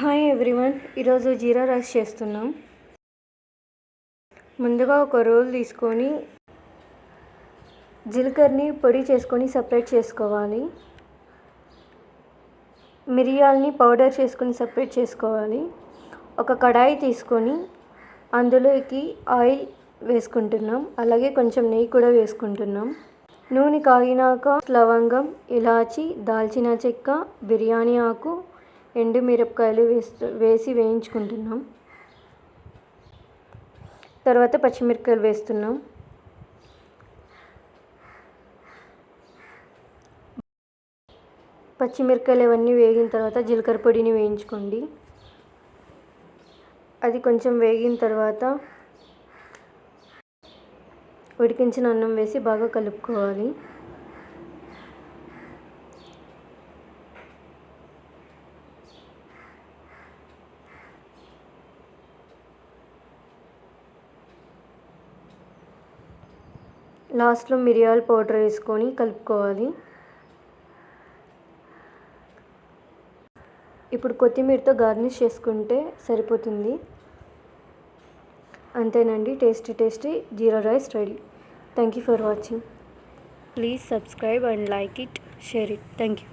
Hi everyone. ఈరోజు జీరా rice చేస్తున్నాం. ముందుగా ఒక రోల్ తీసుకొని జీలకర్రని పొడి చేసుకొని సపరేట్ చేసుకోవాలి. మిరియాలని పౌడర్ చేసుకొని సపరేట్ చేసుకోవాలి. ఒక కడాయి తీసుకొని అందులోకి ఆయిల్ వేసుకుంటున్నాం. అలాగే కొంచెం నెయ్యి కూడా వేసుకుంటున్నాం. నూనె కాగినాక లవంగం ఇలాచి దాల్చిన చెక్క బిర్యానీ ఆకు ఎండుమిరపకాయలు వేస్తూ వేసి వేయించుకుంటున్నాం. తర్వాత పచ్చిమిరపకాయలు వేస్తున్నాం. పచ్చిమిరపకాయలు అవన్నీ వేగిన తర్వాత జీలకర్ర పొడిని వేయించుకోండి. అది కొంచెం వేగిన తర్వాత ఉడికించిన అన్నం వేసి బాగా కలుపుకోవాలి. లాస్ట్లో మిరియాల పౌడర్ వేసుకొని కలుపుకోవాలి. ఇప్పుడు కొత్తిమీరతో గార్నిష్ చేసుకుంటే సరిపోతుంది. అంతేనండి tasty tasty jeera rice ready. Thank you for watching. Please subscribe and like it share it. Thank you.